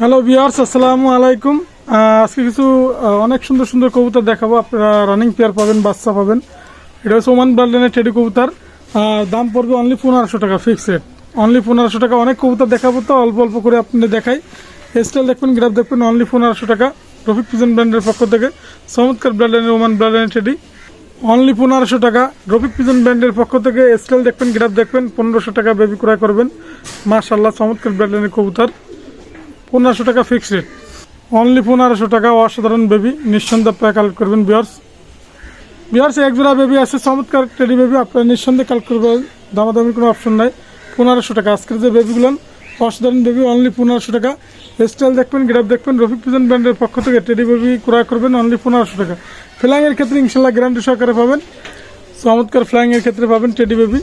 Hello বিয়ার্স আসসালামু আলাইকুম আজকে কিছু অনেক সুন্দর সুন্দর কবুতর দেখাবো। আপনারা রানিং পেয়ার পাবেন, বাচ্চা পাবেন। এটা হচ্ছে ওমান ব্রান্ডেনের টেডি কবুতর। দাম পড়বে অনলি পনেরোশো টাকা ফিক্স রেট অনলি পনেরোশো টাকা, অনেক কবুতর দেখাবো তো, অল্প অল্প করে আপনি দেখাই। স্টাইল দেখবেন গ্রাফ দেখবেন অনলি পনেরোশো টাকা। রফিক পিজন ব্র্যান্ডের পক্ষ থেকে, চমৎকার ব্র্যান্ডের ওমান ব্র্যান্ডের টেডি অনলি পনেরোশো টাকা। রফিক পিজন ব্র্যান্ডের পক্ষ থেকে স্টাইল দেখবেন গ্রাফ দেখবেন, পনেরোশো টাকা বেবি ক্রয় করবেন। মাশাল্লাহ চমৎকার ব্র্যান্ডের কবুতর। পনেরোশো টাকা ফিক্স রেট অনলি পনেরোশো টাকা অসাধারণ বেবি নিঃসন্দেহে আপনারা কালেক্ট করবেন বিয়ার্স বিয়ার্স এক জোড়া বেবি আছে, চমৎকার টেডি বেবি আপনারা নিঃসন্দেহে কালেক্ট করবেন, দামাদামি কোনো অপশন নাই। পনেরোশো টাকা, আজকের যে বেবিগুলো অসাধারণ বেবি অনলি পনেরোশো টাকা। স্টাইল দেখবেন গ্রাফ দেখবেন রফিক পিজন ব্র্যান্ডের পক্ষ থেকে টেডি বেবি ক্রয় করবেন অনলি পনেরোশো টাকা। ফ্লাইংয়ের ক্ষেত্রে ইনশাল্লাহ গ্যারান্টি সহকারে পাবেন। চমৎকার ফ্লাইংয়ের ক্ষেত্রে পাবেন টেডি বেবি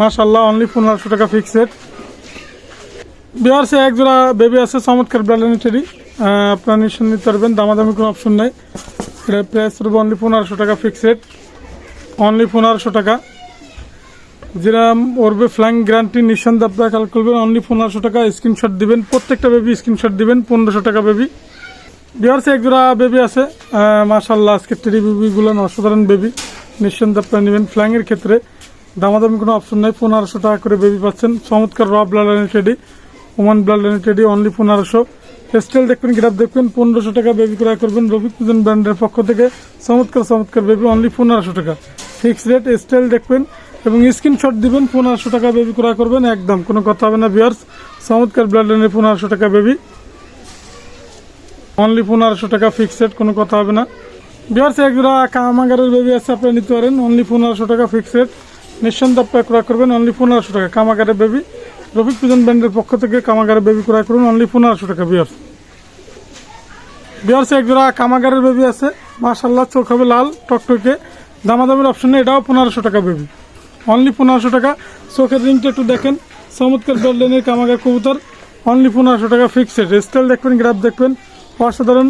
মাশাল্লাহ অনলি পনেরোশো টাকা ফিক্সড বিহারসে এক জোড়া বেবি আছে, চমৎকার ব্র্যান্ডের টেডি আপনারা নিশ্চয় নিতে পারবেন, দামাদামি কোনো অপশন নাই। এটা প্রাইস পড়বে অনলি পনেরোশো টাকা ফিক্সড অনলি পনেরোশো টাকা। যেটা ওরবে ফ্ল্যাং গ্যারান্টি নিঃসন্দেহে আপনারা কাল করবেন অনলি পনেরোশো টাকা স্ক্রিনশট দিবেন, প্রত্যেকটা বেবি স্ক্রিনশট দিবেন, পনেরোশো টাকা বেবি বিহারসে এক জোড়া বেবি আছে মাশাল্লাহ আজকে টেডি বেবিগুলো অসাধারণ বেবি নিঃসন্দেহে আপনারা নেবেন ফ্ল্যাংয়ের ক্ষেত্রে। দামাদামি কোনো অপশন নেই, পনেরোশো টাকা করে বেবি পাচ্ছেন, চমৎকার র blood teddy Oman blood teddy only পনেরোশো। স্টাইল দেখবেন গ্রাফ দেখবেন, পনেরোশো টাকা বেবি ক্রয় করবেন রফিক পুজন ব্র্যান্ডের পক্ষ থেকে। চমৎকার চমৎকার বেবি অনলি পনেরোশো টাকা। ফিক্সড রেট স্টাইল দেখবেন এবং স্ক্রিনশট দিবেন, পনেরোশো টাকা বেবি ক্রয় করবেন, একদম, কোনো কথা হবে না বিয়ার্স চমৎকার ব্লাড লাইনের পনেরোশো টাকা বেবি অনলি পনেরোশো টাকা ফিক্সড রেট কোনো কথা হবে না। বিহার্স এক জোড়া কামাগারের বেবি আছে, আপনারা নিতে পারেন। অনলি পনেরোশো টাকা ফিক্সড রেট নিঃসন্দেহে আপনারা ক্রয় করবেন অনলি পনেরোশো টাকা কামাগারের বেবি রফিক পিজন ব্র্যান্ডের পক্ষ থেকে কামাগারের বেবি ক্রয় করুন অনলি পনেরোশো টাকা বিহার্স বিহার্স এক জোড়া কামাগারের বেবি আছে মাশাল্লাহ চোখ হবে লাল টকটকে দামাদামের অপশন এটাও পনেরোশো টাকা বেবি। অনলি পনেরোশো টাকা। চোখের রিংটা একটু দেখেন, চমৎকার বেলডেনের কামাগার কবুতর। অনলি পনেরোশো টাকা ফিক্সড স্টাইল দেখবেন গ্রাফ দেখবেন। অসাধারণ,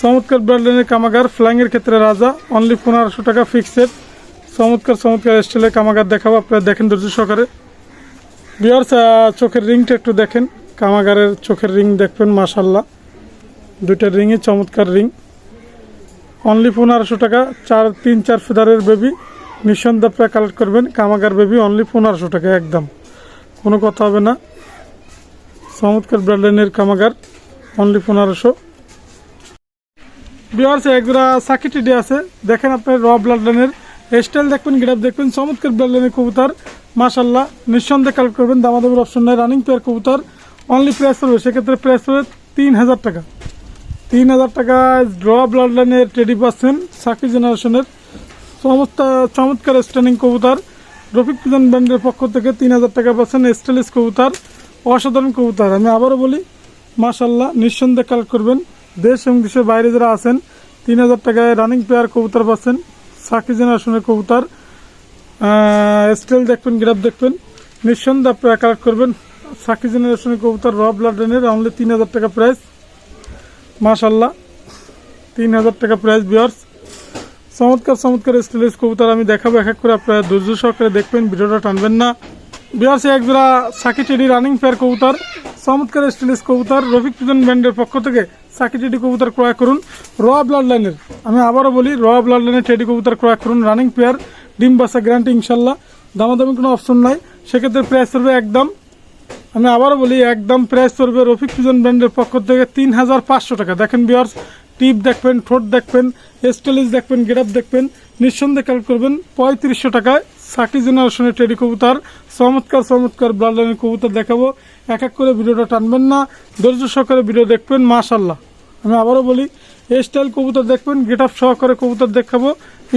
চমৎকার বেলডেনের কামাগার ফ্ল্যাংয়ের ক্ষেত্রে রাজা। অনলি পনেরোশো টাকা ফিক্সড চমৎকার চমৎকার স্টাইলের কামাগার দেখাবো, আপনারা দেখেন ধৈর্য সহকারে। বিয়ার্স চোখের রিংটা একটু দেখেন। কামাগারের চোখের রিং দেখবেন মাশাল্লাহ দুইটা রিংই চমৎকার রিং। অনলি পনেরোশো টাকা, চার, তিন, চার ফেদারের বেবি নিঃসন্দেহে আপনারা কালেক্ট করবেন, কামাগার বেবি অনলি পনেরোশো টাকা, একদম। কোনো কথা হবে না। চমৎকার ব্র্যান্ডেনের কামাগার অনলি পনেরোশো। বিহার্স একজোড়া সাকিটিডি আছে। দেখেন আপনার র ব্লাডলাইনের স্টাইল দেখবেন গ্রাফ দেখবেন। চমৎকার ব্লাডলাইনের কবুতর। মাশাল্লাহ নিঃসন্দেহে কালেক্ট করবেন দামাদামের অপশন নাই রানিং পেয়ার কবুতর অনলি প্রাইস পড়বে, সেক্ষেত্রে প্রাইস পড়বে তিন হাজার টাকা। তিন হাজার টাকা ড্র ব্লাড লাইনের টেডি পাচ্ছেন সাকি জেনারেশনের সমস্ত, চমৎকার স্ট্যান্ডিং কবুতর, রফিক পিজন ব্র্যান্ডের পক্ষ থেকে তিন হাজার টাকা পাচ্ছেন স্টাইলিশ কবুতর, অসাধারণ কবুতর। আমি আবারও বলি মাশাল্লাহ নিঃসন্দেহে কালেক্ট করবেন। দেশ এবং দেশের বাইরে যারা আছেন তিন হাজার টাকায় রানিং পেয়ার কবুতর পাচ্ছেন সাকি জেনারেশনের কবুতর। স্টাইল দেখবেন গ্রাফ দেখবেন। নিঃসন্দেহে আপনারা কালেক্ট করবেন। সাকি জেনারেশনের কবুতর র ব্লাড লাইনের অনলি তিন হাজার টাকা প্রাইস মাশাল্লাহ তিন হাজার টাকা প্রাইস বিয়ার্স চমৎকার চমৎকার স্টাইলিশ কবুতর আমি দেখাবো। এক এক করে আপনারা ধৈর্য সহকারে দেখবেন, ভিডিওটা টানবেন না। বিয়ার্স এক জোড়া সাকি টেডি রানিং পেয়ার কবুতর। চমৎকার স্টাইলিশ কবুতর। রফিক পিজন ব্যান্ডের পক্ষ থেকে সাকি টেডি কবুতর ক্রয় করুন। র ব্লাড লাইনের আমি আবারও বলি র ব্লাড লাইনের টেডি কবুতর ক্রয় করুন রানিং পেয়ার ডিম বাসা গ্যারান্টি ইনশাল্লাহ। দামাদামি কোনো অপশন নাই। সেক্ষেত্রে প্রাইস পড়বে একদম, আমি আবারও বলি, একদম প্রাইস পড়বে রফিক ফিজন ব্র্যান্ডের পক্ষ থেকে তিন হাজার পাঁচশো টাকা। দেখেন বিয়ার্স টিপ দেখবেন, ঠোঁট দেখবেন স্টেলিস দেখবেন গেটআপ দেখবেন, নিঃসন্দেহে কালেক্ট করবেন, পঁয়ত্রিশশো টাকায় সাকি জেনারেশনের টেডি কবুতর, চমৎকার চমৎকার ব্লাডলাইনের কবুতর দেখাবো। এক এক করে ভিডিওটা টানবেন না, ধৈর্য সহকারে ভিডিও দেখবেন মাশাল্লাহ আমি আবারও বলি, এই স্টাইল কবুতর দেখবেন গেট আপ সহকারে কবুতর দেখাবো।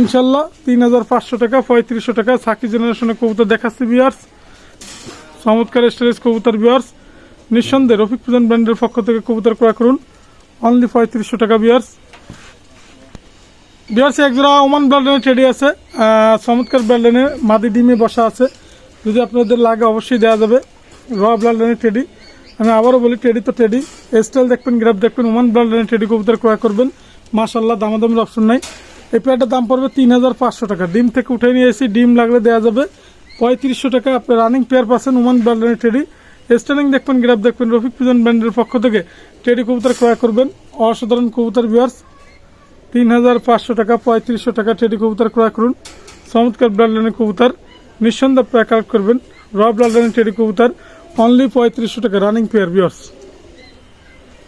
ইনশাল্লাহ তিন হাজার পাঁচশো টাকা, পঁয়ত্রিশশো টাকা। সাকি জেনারেশনের কবুতর দেখাচ্ছি বিয়ার্স চমৎকার স্টাইলিশ কবুতর বিয়ার্স নিঃসন্দেহে রফিক প্রধান ব্র্যান্ডের পক্ষ থেকে কবুতর ক্রয় করুন। অনলি পঁয়ত্রিশশো টাকা বিয়ার্স বিয়ার্সে একজোড়া ওমান ব্র্যান্ডের টেডি আছে। চমৎকার ব্র্যান্ডের মাদি ডিমে বসা আছে। যদি আপনাদের লাগে অবশ্যই দেওয়া যাবে। র ব্র্যান্ডের টেডি আমি আবারও বলি টেডি তো টেডি স্টাইল দেখবেন গ্রাফ দেখবেন ওমান ব্র্যান্ডের টেডি কবুতর ক্রয় করবেন। মাশাল্লাহ দামাদামের অপশন নাই। এই পেয়ারটার দাম পড়বে তিন হাজার পাঁচশো টাকা। ডিম থেকে উঠে নিয়ে এসে ডিম লাগলে দেওয়া যাবে পঁয়ত্রিশশো টাকা। আপনি রানিং পেয়ার পাচ্ছেন ওমান ব্র্যান্ডের টেডি স্ট্যান্ডিং দেখবেন গ্রাফ দেখবেন, রফিক পিজন ব্র্যান্ডের পক্ষ থেকে। টেডি কবুতর ক্রয় করবেন। অসাধারণ কবুতর বিয়ার্স তিন হাজার পাঁচশো টাকা, পঁয়ত্রিশশো টাকা টেডি কবুতর ক্রয় করুন। চমৎকার ব্লাডলাইনের কবুতর। নিঃসন্দেহ প্রায় কালেক্ট করবেন। র ব্লাডলাইনের টেডি কবুতর। অনলি পঁয়ত্রিশশো টাকা রানিং পেয়ার বিয়ার্স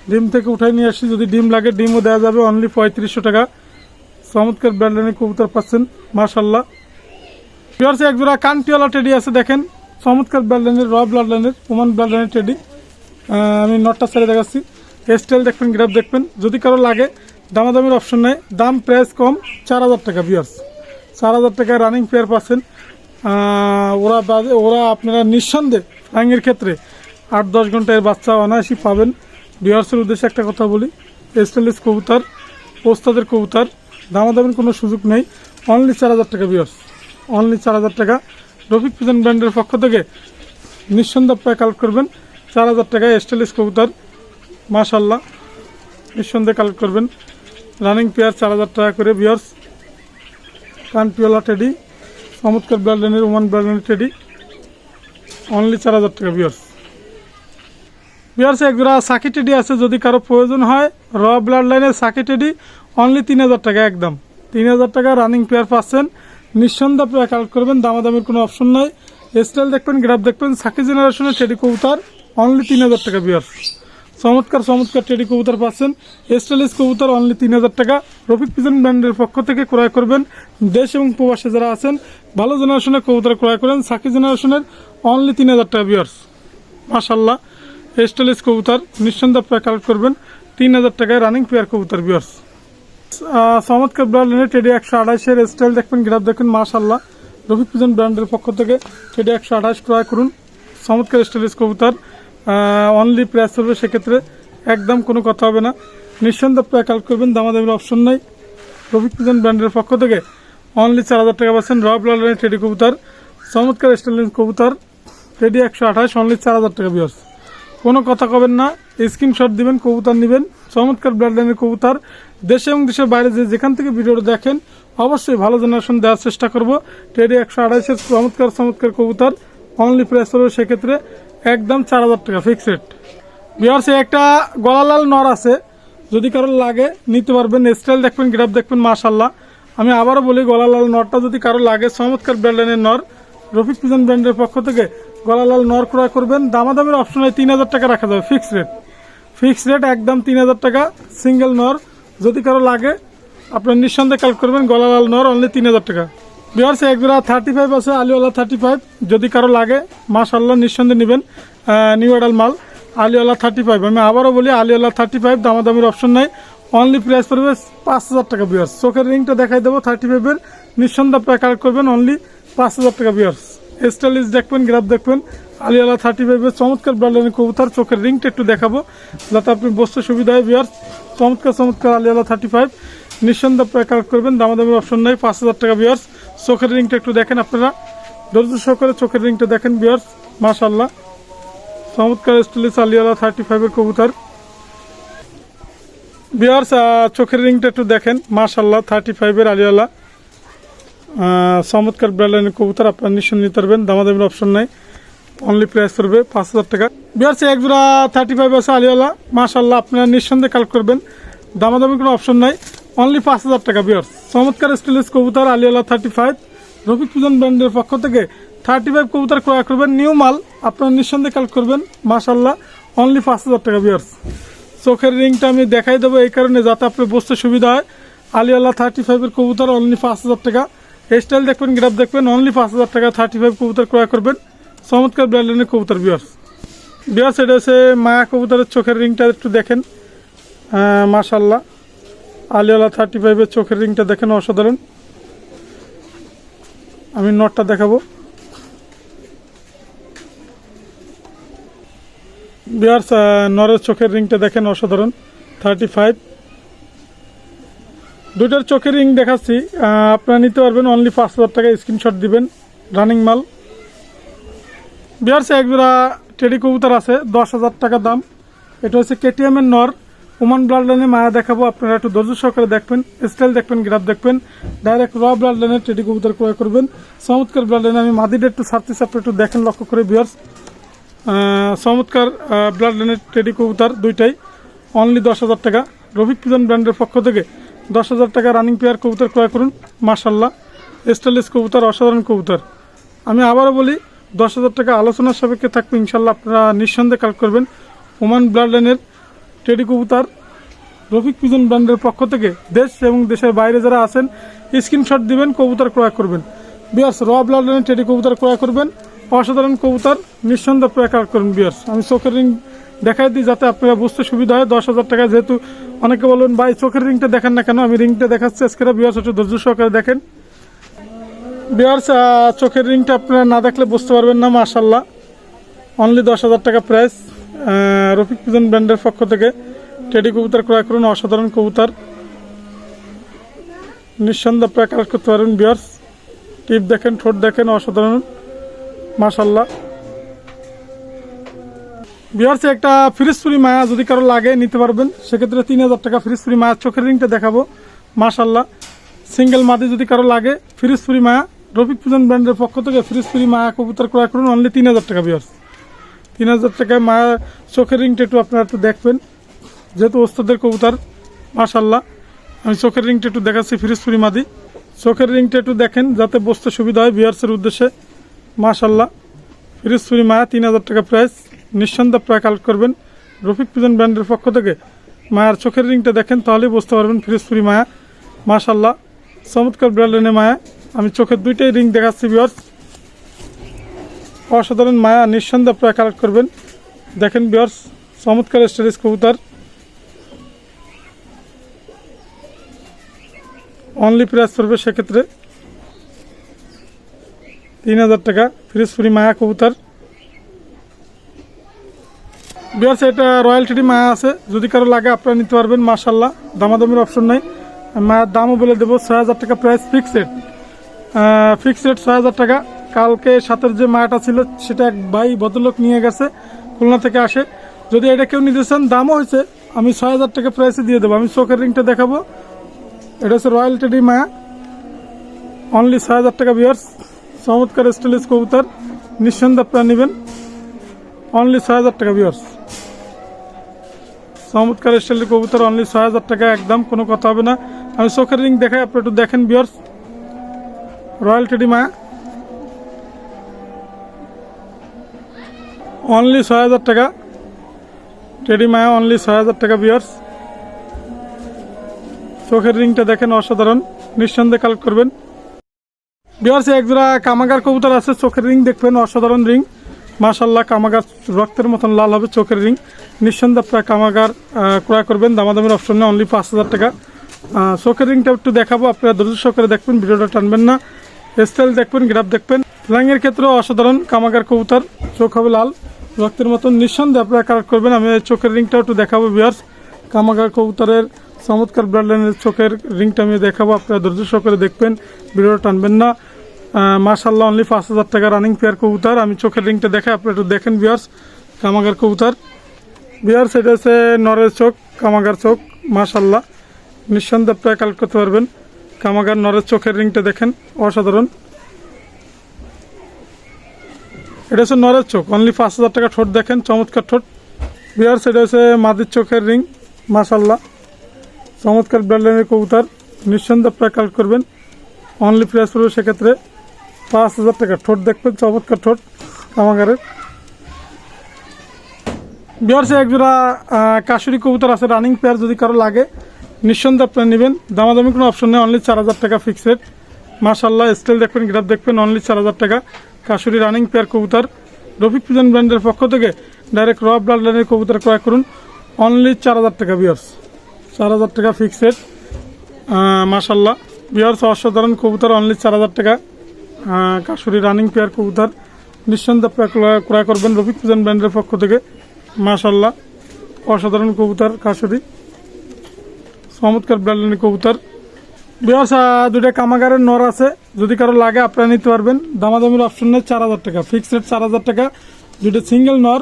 ডিম থেকে উঠাই নিয়ে আসি, যদি ডিম লাগে, ডিমও দেওয়া যাবে। অনলি পঁয়ত্রিশশো টাকা। চমৎকার ব্র্যান্ডের কবুতর পাচ্ছেন মার্শাল্লাহ পিওরসে একজোড়া কানটিওয়ালা টেডি আছে দেখেন। চমৎকার ব্লাডলাইনের র ব্লাডলাইনের ওমান ব্লাডলাইনের টেডি আহ, আমি নটটা ছেড়ে দেখাচ্ছি। স্টাইল দেখবেন গ্রাফ দেখবেন। যদি কারও লাগে দামাদামির অপশন নেই। দাম প্রাইস কম চার হাজার টাকা বিয়ার্স চার হাজার টাকায় রানিং পেয়ার পাচ্ছেন। ওরা ওরা আপনারা নিঃসন্দেহে ফ্লাইংয়ের ক্ষেত্রে আট দশ ঘন্টায় বাচ্চা অনায়াসই পাবেন। বিয়ার্সের উদ্দেশ্যে একটা কথা বলি। স্টেনলেস কবুতর পোস্তাদের কবুতর। দামাদামির কোনো সুযোগ নেই। অনলি চার হাজার টাকা বিয়ার্স অনলি চার হাজার টাকা। রফিক পিজন ব্র্যান্ডের পক্ষ থেকে নিঃসন্দেহ প্রায় কালেক্ট করবেন। চার হাজার টাকায় স্টেনলেস কবুতর। মাশাল্লাহ নিঃসন্দেহে কালেক্ট করবেন। রানিং পেয়ার চার হাজার টাকা করে বিয়ার্স কানপিওলা টেডি চমৎকার ব্লাডলাইনের ওমান ব্লাডলাইনের টেডি অনলি চার হাজার টাকা বিয়ার্স বিয়ার্স একজোড়া সাকি টেডি আছে। যদি কারও প্রয়োজন হয় র ব্লাড লাইনের সাকি টেডি অনলি তিন হাজার টাকা, একদম। তিন হাজার টাকা রানিং পেয়ার পাচ্ছেন। নিঃসন্দেহ আপনারা কালেক্ট করবেন, দামাদামির কোনো অপশন নাই। স্টাইল দেখবেন গ্রাফ দেখবেন, সাকি জেনারেশনের টেডি কবুতর। অনলি তিন হাজার টাকা বিয়ার্স চমৎকার চমৎকার টেডি কবুতর পাচ্ছেন। স্টাইলিশ কবুতর অনলি তিন হাজার টাকা। রফিক পিজন ব্র্যান্ডের পক্ষ থেকে ক্রয় করবেন। দেশ এবং প্রবাসে যারা আছেন, ভালো জেনারেশনের কবুতর ক্রয় করেন। সাকি জেনারেশনের অনলি তিন হাজার টাকা বিয়ার্স মাশাল্লাহ স্টাইলিশ কবুতর, নিঃসন্দেহ আপনারা কালেক্ট করবেন। তিন হাজার টাকায় রানিং পেয়ার কবুতর বিয়ার্স চমৎকার ব্র্যান্ড টেডি একশো আঠাশের স্টাইল দেখবেন গ্রাফ দেখবেন মাশাল্লাহ রফিক পিজন ব্র্যান্ডের পক্ষ থেকে টেডি একশো আঠাশ ক্রয় করুন। চমৎকার স্টাইলিশ কবুতর অনলি প্রাইস হবে, সেক্ষেত্রে একদম কোনো কথা হবে না। নিঃসন্দেহ প্রায় কালেক্ট করবেন, দামাদামির অপশন নেই। রফিক পিজন ব্র্যান্ডের পক্ষ থেকে অনলি চার হাজার টাকা পাচ্ছেন রব লালের টেডি কবুতর চমৎকার স্টাইলিশ কবুতর টেডি একশো আঠাশ অনলি চার হাজার টাকা বিয়ার্স কোনো কথা কবেন না স্ক্রিনশট দিবেন, কবুতর নেবেন। চমৎকার ব্লাড লাইনের কবুতর। দেশে এবং দেশের বাইরে যে যেখান থেকে ভিডিওটা দেখেন, অবশ্যই ভালো জেনারেশন দেওয়ার চেষ্টা করব। টেডি একশো আড়াইশের চমৎকার চমৎকার কবুতর। অনলি প্রাইস হবে সেক্ষেত্রে একদম চার হাজার টাকা ফিক্স রেট বিহার্সে একটা গলালাল নর আছে। যদি কারোর লাগে, নিতে পারবেন। স্টাইল দেখবেন গ্রাফ দেখবেন মাশাল্লাহ আমি আবারও বলি গলালাল নরটা যদি কারও লাগে, চমৎকার ব্র্যান্ডের নর। রফিক পিজন ব্র্যান্ডের পক্ষ থেকে গলালাল নর ক্রয় করবেন। দামাদামের অপশনে তিন হাজার টাকা রাখা যাবে ফিক্স রেট ফিক্স রেট একদম তিন হাজার টাকা, সিঙ্গেল নর, যদি কারও লাগে, আপনার নিঃসন্দেহে কালেক্ট করবেন, গলালাল নর অনলি তিন হাজার টাকা। বিহার্সে একজোড়া থার্টি ফাইভ আছে, আলিওয়ালা থার্টি ফাইভ যদি কারও লাগে মাশাল্লাহ নিঃসন্দেহে নেবেন নিউ এডাল মাল, আলিওয়ালা থার্টি ফাইভ আমি আবারও বলি, আলিওয়ালা থার্টি ফাইভ দামাদামির অপশন নাই অনলি প্রাইস পড়বে পাঁচ হাজার টাকা বিয়ার্স চোখের রিংটা দেখাই দেবো থার্টি ফাইভের নিঃসন্দেহ আপনারা কালেক্ট করবেন অনলি পাঁচ হাজার টাকা বিয়ার্স স্টাইলিশ দেখবেন গ্রাফ দেখবেন। আলিওয়ালা থার্টি ফাইভের চমৎকার ব্র্যান্ডের কবুতর চোখের রিংটা একটু দেখাবো। যাতে আপনি বসতে সুবিধা হয় বিয়ার্স চমৎকার চমৎকার আলিয়ালা থার্টি ফাইভ নিঃসন্দেহ কালেক্ট করবেন দামাদামির অপশন নাই পাঁচ হাজার টাকা বিয়ার্স চোখের রিংটা একটু দেখেন আপনারা। ধৈর্য সহকারে চোখের রিংটা দেখেন বিয়ার্স মাশাল্লাহ চমৎকার স্টাইলিশ আলিয়ালা থার্টি ফাইভের কবুতর। বিয়ার্স চোখের রিংটা একটু দেখেন। মাশাল্লাহ থার্টি ফাইভের আলিওয়ালা আহ, চমৎকার ব্র্যান্ডের কবুতর, আপনার নিঃসন্দেহ নিতে পারবেন। দামাদামির অপশন নাই। অনলি প্রাইস করবে পাঁচ হাজার টাকা। বিয়ার্স এক জোড়া থার্টি ফাইভ আছে আলিওয়ালা। মাশাল্লাহ আপনারা নিঃসন্দেহে কালেক্ট করবেন। দামাদামির কোনো অপশন নাই। অনলি পাঁচ হাজার টাকা বিয়ার্স চমৎকার স্টাইলিশ কবুতর, আলিওয়ালা থার্টি ফাইভ রফিক পূজন ব্র্যান্ডের পক্ষ থেকে থার্টি ফাইভ কবুতর ক্রয় করবেন। নিউ মাল, আপনারা নিঃসন্দেহে কালেক্ট করবেন। মাশাল্লাহ অনলি পাঁচ হাজার টাকা বিয়ার্স চোখের রিংটা আমি দেখাই দেবো এই কারণে, যাতে আপনার বসতে সুবিধা হয়। আলিওয়ালা থার্টি ফাইভের কবুতর অনলি পাঁচ হাজার টাকা। স্টাইল দেখবেন গ্রাফ দেখবেন অনলি পাঁচ হাজার টাকা থার্টি ফাইভ কবুতর ক্রয় করবেন। চমৎকার ব্র্যান্ডের কবুতর বিয়ার্স বিয়ার্স এটা হচ্ছে মায়া কবুতরের চোখের রিংটা একটু দেখেন। মাশাল্লাহ আলিওয়ালা থার্টি ফাইভের চোখের রিংটা দেখেন, অসাধারণ। আমি নটটা দেখাবো। বিয়ার্স নরের চোখের রিংটা দেখেন, অসাধারণ। থার্টি ফাইভ দুইটার চোখের রিং দেখাচ্ছি। আপনারা নিতে পারবেন অনলি পাঁচ হাজার টাকা স্ক্রিনশট দিবেন রানিং মাল। বিয়ার্স একজোড়া টেডি কবুতর আছে দশ হাজার টাকা দাম। এটা হচ্ছে কেটিএম এর নর। ওমান ব্লাড লাইনে মায়া দেখাবো আপনারা একটু ধৈর্য সহকারে দেখবেন স্টাইল দেখবেন গ্রাফ দেখবেন। ডাইরেক্ট র ব্লাড লাইনের টেডি কবুতর ক্রয় করবেন। চমৎকার ব্লাড লাইনে আমি মাদিটা একটু ছাড়তে চাপতে একটু দেখেন লক্ষ্য করে বিয়ার্স আহ, চমৎকার ব্লাড লাইনের টেডি কবুতর দুইটাই অনলি দশ হাজার টাকা। রফিক পিজন ব্র্যান্ডের পক্ষ থেকে দশ হাজার টাকা রানিং পেয়ার কবুতর ক্রয় করুন মার্শাল্লাহ স্টাইলিশ কবুতর, অসাধারণ কবুতর। আমি আবারও বলি, দশ হাজার টাকা আলোচনার সাপেক্ষে থাকবে ইনশাল্লাহ আপনারা নিঃসন্দেহে কাল করবেন। ওমান ব্লাড লাইনের টেডি কবুতর, রফিক পিজন ব্র্যান্ডের পক্ষ থেকে দেশ এবং দেশের বাইরে যারা আছেন স্ক্রিনশট দিবেন, কবুতর ক্রয় করবেন। বিয়ার্স র ব্লাড লাইনের টেডি কবুতর ক্রয় করবেন, অসাধারণ কবুতর, নিঃসন্দেহে ক্রয় করবেন বিয়ার্স আমি চোখের রিং দেখাই দিই যাতে আপনারা বুঝতে সুবিধা হয়। দশ হাজার টাকা যেহেতু অনেকে বলবেন ভাই, চোখের রিংটা দেখেন না কেন? আমি রিংটা দেখাচ্ছি আজকে বিয়ার্স একটু ধৈর্য সহকারে দেখেন। বিয়ার্স চোখের রিংটা আপনারা না দেখলে বুঝতে পারবেন না মাশাল্লাহ অনলি দশ হাজার টাকা প্রাইস রফিক পিজন ব্র্যান্ডের পক্ষ থেকে টেডি কবুতর ক্রয় করুন, অসাধারণ কবুতর। নিঃসন্দেহে আপনারা কালেক্ট করতে পারবেন বিয়ার্স টিপ দেখেন, ঠোঁট দেখেন, অসাধারণ। মাশাল্লাহ বিয়ার্সে একটা ফ্রিজপুরি মায়া যদি কারও লাগে, নিতে পারবেন। সেক্ষেত্রে তিন হাজার টাকা ফ্রিজপুরি মায়ার চোখের রিংটা দেখাবো। মাশাল্লাহ সিঙ্গেল মাদি যদি কারও লাগে, ফ্রিজপুরি মায়া রফিক পূজন ব্র্যান্ডের পক্ষ থেকে ফ্রিজপুরি মায়া কবুতর ক্রয় করুন। অনলি তিন হাজার টাকা বিয়ার্স তিন হাজার টাকায় মায়া চোখের রিংটা একটু আপনারা একটু দেখবেন। যেহেতু ওস্তাদের কবুতর মাশাল্লাহ আমি চোখের রিংটা একটু দেখাচ্ছি ফ্রিজপুরি মাদি। চোখের রিংটা একটু দেখেন, যাতে বসতে সুবিধা হয় বিয়ার্সের উদ্দেশ্যে। মাশাল্লাহ ফিরিজপুরি মায়া তিন হাজার টাকা প্রাইস নিঃসন্দেহে প্রায় কালেক্ট করবেন। রফিক পিজন ব্র্যান্ডের পক্ষ থেকে মায়ার চোখের রিংটা দেখেন, তাহলেই বুঝতে পারবেন ফিরিজপুরি মায়া। মাশাল্লাহ চমৎকার ব্র্যান্ডের মায়া। আমি চোখের দুইটাই রিং দেখাচ্ছি বিয়ার্স অসাধারণ মায়া, নিঃসন্দেহে প্রায় কালেক্ট করবেন। দেখেন বিয়ার্স চমৎকার স্টারিস কবুতর। অনলি প্রাইস পড়বে সেক্ষেত্রে তিন হাজার টাকা, ফ্রিজপুরি মায়া কবুতর। বিয়ার্স, এটা রয়্যালটি মায়া আছে। যদি কারও লাগে, আপনারা নিতে পারবেন মাশাল্লাহ দামাদামির অপশন নাই। মায়ের দামও বলে দেবো, ছয় হাজার টাকা প্রাইস ফিক্সড ফিক্সড ছয় হাজার টাকা। কালকে সাথের যে মায়াটা ছিল, সেটা এক ভাই ভদ্রলোক নিয়ে গেছে, খুলনা থেকে আসে। যদি এটা কেউ নিতে চান, দামও হয়েছে, আমি ছয় হাজার টাকা প্রাইসে দিয়ে দেবো। আমি চোখের রিংটা দেখাবো। এটা হচ্ছে রয়্যাল টেডি মায়া। অনলি ছয় হাজার টাকা বিয়ার্স চমৎকার স্টাইলিশ কবুতর। নিঃসন্দেহে আপনারা নেবেন। অনলি ছয় হাজার টাকা বিয়ার্স চমৎকার স্টাইলের কবুতর অনলি ছয় হাজার টাকা, একদম কোনো কথা হবে না। আমি চোখের রিং দেখাই, আপনি একটু দেখেন বিয়ার্স রয়্যাল টেডি মায়া অনলি ছয় হাজার টাকা। টেডি মায়া অনলি ছয় হাজার টাকা বিয়ার্স চোখের রিংটা দেখেন, অসাধারণ। নিঃসন্দেহে কালেক্ট করবেন। বিহার্সে একজোড়া কামাগার কবুতর আছে, চোখের রিং দেখবেন, অসাধারণ রিং মাশাল্লাহ কামাগার রক্তের মতন লাল হবে, চোখের রিং। নিঃসন্দেহে আপনারা কামাগার ক্রয় করবেন। দামাদামের অপশনে অনলি পাঁচ হাজার টাকা। চোখের রিংটা একটু দেখাবো, আপনারা ধৈর্য সহকারে দেখবেন, ভিডিওটা টানবেন না। স্টাইল দেখবেন গ্রাফ দেখবেন। ফ্ল্যাংয়ের ক্ষেত্রেও অসাধারণ, কামাগার কবুতর, চোখ হবে লাল, রক্তের মতন। নিঃসন্দেহে আপনারা কালেক্ট করবেন, আমি চোখের রিংটাও একটু দেখাবো বিহার্স কামাগার কবুতরের চমৎকার ব্রাডলাইনের চোখের রিংটা আমি দেখাবো, আপনারা ধৈর্য সহকারে দেখবেন, ভিডিওটা টানবেন না। মাশাল্লাহ অনলি পাঁচ হাজার টাকা রানিং পেয়ার কবুতর। আমি চোখের রিংটা দেখে আপনি একটু দেখেন বিয়ার্স কামাগার কবুতর। বিয়ার্স এটা হচ্ছে নরের চোখ, কামাগার চোখ মাশাল্লাহ নিঃসন্দেহ প্রায় কালেক্ট করতে পারবেন। কামাগার নরের চোখের রিংটা দেখেন, অসাধারণ। এটা হচ্ছে নরের চোখ অনলি পাঁচ হাজার টাকা ঠোঁট দেখেন, চমৎকার ঠোঁট। বিয়ার্স এটা হচ্ছে মাদির চোখের রিং মাশাল্লাহ চমৎকার ব্র্যান্ডের কবুতর, নিঃসন্দেহে প্রায় কালেক্ট করবেন। অনলি প্রাইস পড়বে সেক্ষেত্রে পাঁচ হাজার টাকা ঠোঁট দেখবেন, চমৎকার ঠোঁট, কামাগারের। বিহার্সে একজোড়া কাশুরি কবুতর আছে রানিং পেয়ার যদি কারও লাগে, নিঃসন্দেহে আপনারা নেবেন। দামাদামি কোনো অপশন নেই অনলি চার হাজার টাকা ফিক্স রেট মাশাল্লাহ স্টাইল দেখবেন গ্রাফ দেখবেন অনলি চার হাজার টাকা। কাশুরি রানিং পেয়ার কবুতর। রফিক পিজন ব্র্যান্ডের পক্ষ থেকে ডাইরেক্ট র ব্লাড লাইনের কবুতর ক্রয় করুন। অনলি চার হাজার টাকা বিয়ার্স চার হাজার টাকা ফিক্স রেট মাশাল্লাহ বিহার্স অসাধারণ কবুতর অনলি চার হাজার টাকা। কাশুরি রানিং পেয়ার কবুতর। নিঃসন্দেহে ক্রয়- করবেন রফিক পূজন ব্র্যান্ডের পক্ষ থেকে। মাশাল্লাহ অসাধারণ কবুতর কাশুরি। চমৎকার ব্র্যান্ডের কবুতর। বিহার্স দুটা কামাগারের নর আছে। যদি কারও লাগে, আপনারা নিতে পারবেন। দামাদামির অপশন নেই, চার হাজার টাকা। ফিক্সড রেট চার হাজার টাকা। দুটো সিঙ্গেল নর।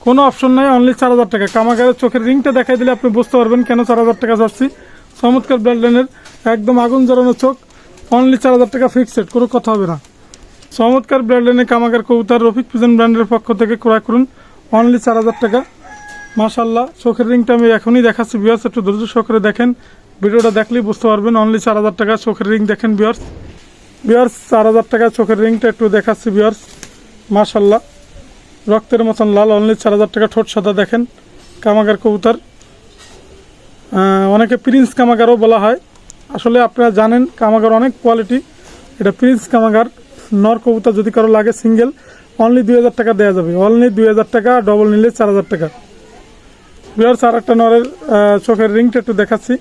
কোনো অপশন নাই অনলি চার হাজার টাকা। কামাগারের চোখের রিংটা দেখাই দিলে আপনি বুঝতে পারবেন কেন চার হাজার টাকা যাচ্ছি চমৎকার ব্র্যান্ডের, একদম আগুন জ্বালানো চোখ। অনলি চার হাজার টাকা ফিক্সড কোনো কথা হবে না। চমৎকার ব্র্যান্ডের কামাকার কবুতর রফিক পিজন ব্র্যান্ডের পক্ষ থেকে ক্রয় করুন। অনলি চার হাজার টাকা। মাশাল্লাহ চোখের রিংটা আমি এখনই দেখাচ্ছি বিয়ার্স একটু ধৈর্য সহকারে দেখেন। ভিডিওটা দেখলেই বুঝতে পারবেন অনলি চার হাজার টাকা চোখের রিং দেখেন বিয়ার্স বিয়ার্স চার হাজার টাকা চোখের রিংটা একটু দেখাচ্ছি বিয়ার্স মাশাল্লাহ রক্তের মতন লাল অনলি চার হাজার টাকা ঠোঁট সাদা দেখেন। কামাগার কবুতর। অনেকে প্রিন্স কামাগারও বলা হয়। আসলে আপনারা জানেন, কামাগার অনেক কোয়ালিটি এটা প্রিন্স কামাগার, নর কবুতর যদি কারও লাগে সিঙ্গেল অনলি দুই হাজার টাকা দেওয়া যাবে। অনলি দুই হাজার টাকা ডবল নিলে চার হাজার টাকা। বিয়ার্স আর একটা নরের চোখের রিংটা একটু দেখাচ্ছি।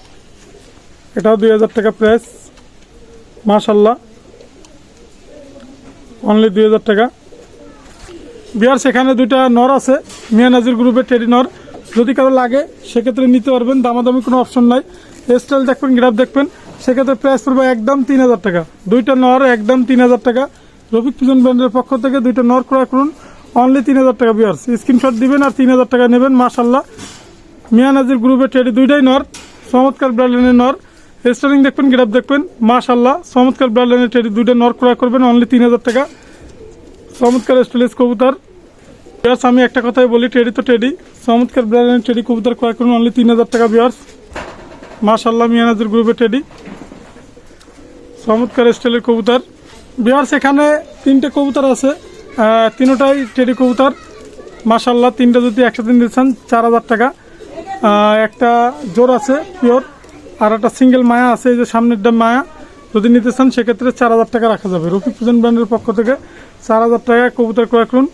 এটাও দুই হাজার টাকা প্রাইস মাশাল্লাহ অনলি দুই হাজার টাকা। বিয়ার সেখানে দুইটা নর আছে। মিয়া নাজির গ্রুপের টেডি নর। যদি কারও লাগে, সেক্ষেত্রে নিতে পারবেন। দামাদামি কোনো অপশন নাই। স্টাইল দেখবেন গ্রাফ দেখবেন। সেক্ষেত্রে প্রাইস পড়বে একদম তিন হাজার টাকা। দুইটা নর একদম তিন হাজার টাকা। রফিক পিজন ব্র্যান্ডের পক্ষ থেকে দুইটা নর ক্রয় করুন। অনলি তিন হাজার টাকা বিয়ার্স স্ক্রিনশট দিবেন আর তিন হাজার টাকা নেবেন মাশাল্লাহ মিয়া নাজির গ্রুপের টেডি দুইটাই নর, চমৎকার ব্র্যান্ডের নর। স্টারিং দেখবেন গ্রাফ দেখবেন মাশাল্লাহ চমৎকার ব্র্যান্ডের ট্রেডি দুইটা নর ক্রয় করবেন অনলি তিন হাজার টাকা। চমৎকার স্টাইলিশ কবুতর। বিয়ার্স আমি একটা কথাই বলি টেডি তো টেডি চমৎকার ব্র্যান্ডের টেডি কবুতর ক্রয় করুন অনলি তিন হাজার টাকা বিয়ার্স মাশাল্লাহ মিয়ানাজুর গ্রুপের টেডি। চমৎকার স্টাইলের কবুতর। বিয়ার্স, এখানে তিনটে কবুতর আছে। তিনোটাই টেডি কবুতর। মাশাল্লাহ তিনটা যদি একসাথে নিচ্ছেন চার হাজার টাকা। একটা জোর আছে, পিওর। আর একটা সিঙ্গেল মায়া আছে, এই যে সামনেরটা মায়া। যদি নিতে চান, সেক্ষেত্রে চার হাজার টাকা রাখা যাবে। রফিক ফুজন ব্র্যান্ডের পক্ষ থেকে চার হাজার টাকা কবুতর ক্রয় করুন।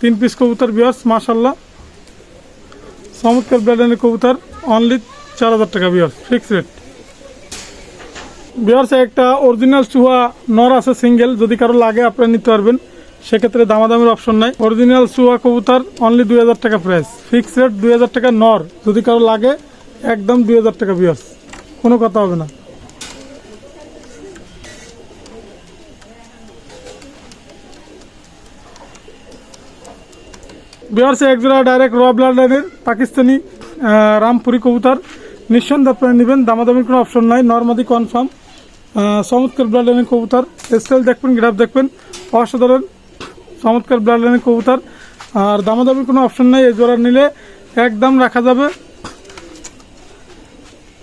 তিন পিস কবুতর, বিয়ার্স মাশাল্লাহ চমৎকার ব্র্যান্ডের কবুতর অনলি চার হাজার টাকা বিয়ার্স ফিক্স রেট বিয়ার্স একটা অরিজিনাল চুহা নর আছে সিঙ্গেল যদি কারও লাগে, আপনারা নিতে পারবেন। সেক্ষেত্রে দামাদামের অপশন নাই। অরিজিনাল চুহা কবুতর অনলি দুই হাজার টাকা প্রাইস ফিক্স রেট দুই হাজার টাকা নর। যদি কারও লাগে, একদম দুই হাজার টাকা বিয়ার্স কোনো কথা হবে না। বিহার সে একজোড়া ডাইরেক্ট র ব্লাড লাইনের পাকিস্তানি রামপুরি কবুতর। নিঃসন্দেহে আপনারা নেবেন, দামাদামির কোনো অপশন নাই, নর্মাদি কনফার্ম চমৎকার ব্লাড লাইনের কবুতর স্টাইল দেখবেন গ্রাফ দেখবেন। অসাধারণ, চমৎকার ব্লাড লাইনের কবুতর। আর দামাদামির কোনো অপশন নাই, এই জোড়া নিলে একদম রাখা যাবে।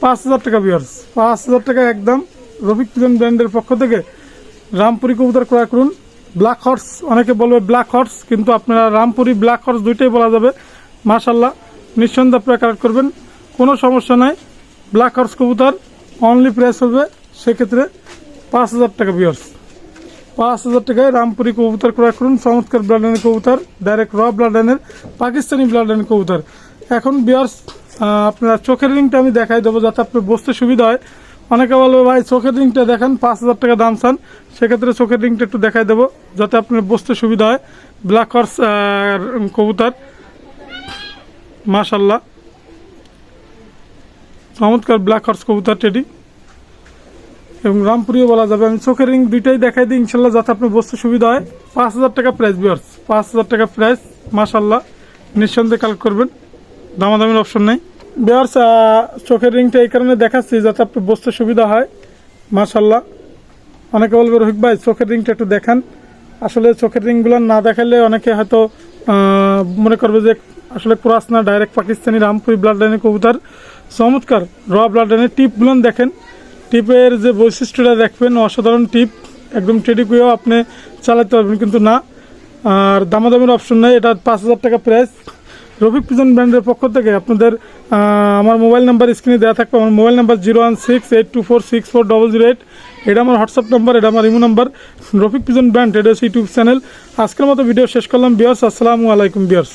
পাঁচ হাজার টাকা বিয়ার্স পাঁচ হাজার টাকা একদম রফিক পিজন ব্র্যান্ডের পক্ষ থেকে রামপুরি কবুতর ক্রয় করুন। ব্ল্যাক হর্স অনেকে বলবে ব্ল্যাক হর্স কিন্তু আপনারা রামপুরি ব্ল্যাক হর্স দুইটাই বলা যাবে। মাশাল্লাহ নিঃসন্দেহে আপনারা কালেক্ট করবেন। কোনো সমস্যা নাই। ব্ল্যাক হর্স কবুতর অনলি প্রাইস হবে সেক্ষেত্রে পাঁচ হাজার টাকা বিয়ার্স পাঁচ হাজার টাকায় রামপুরি কবুতর ক্রয় করুন, চমৎকার ব্লাডেনের কবুতর ডাইরেক্ট র ব্লাডেনের পাকিস্তানি ব্লাডেনের কবুতর এখন বিয়ার্স আপনার চোখের রিংটা আমি দেখাই দেবো যাতে আপনার বসতে সুবিধা হয়। অনেকে বলবে ভাই, চোখের রিংটা দেখান, পাঁচ হাজার টাকা দাম চান। সেক্ষেত্রে চোখের রিংটা একটু দেখাই দেবো যাতে আপনার বসতে সুবিধা হয়। ব্ল্যাক হর্স কবুতর মাশাল্লাহ চমৎকার ব্ল্যাক হর্স কবুতর টেডি এবং রামপুরিও বলা যাবে। আমি চোখের রিং দুইটাই দেখাই দিই, ইনশাল্লাহ যাতে আপনার বসতে সুবিধা হয়। পাঁচ হাজার টাকা প্রাইস বিয়ার্স পাঁচ হাজার টাকা প্রাইস মাশাল্লাহ। নিঃসন্দেহে কালেক্ট করবেন। দামাদামির অপশন নেই। বিয়ার্স চোখের রিংটা এই কারণে দেখাচ্ছি, যাতে আপনার বসতে সুবিধা হয়। মাশাল্লাহ। অনেকে বলবে রহিক ভাই, চোখের রিংটা একটু দেখান। আসলে চোখের রিংগুলো না দেখালে অনেকে হয়তো মনে করবে যে আসলে ক্রস না ডাইরেক্ট পাকিস্তানি রামপুরি ব্লাড লাইনের কবুতর। চমৎকার। র ব্লাড লাইনের টিপগুলো দেখেন। টিপের যে বৈশিষ্ট্যটা দেখবেন, অসাধারণ টিপ একদম টেডিকুয়েও আপনি চালাতে পারবেন, কিন্তু না। আর দামাদামের অপশন নেই, এটা পাঁচ হাজার টাকা প্রাইস রফিক পিজন ব্র্যান্ডের পক্ষ থেকে আপনাদের আমার মোবাইল নাম্বার স্ক্রিনে দেওয়া থাকবে। আমার mobile number zero one six eight two four six four double zero eight. এটা আমার হোয়াটসঅ্যাপ নাম্বার, এটা আমার imo number. Rafiq pigeon brand, এটা হচ্ছে ইউটিউব চ্যানেল। আজকের মতো ভিডিও শেষ করলাম বিয়ার্স আসসালামু আলাইকুম বিয়ার্স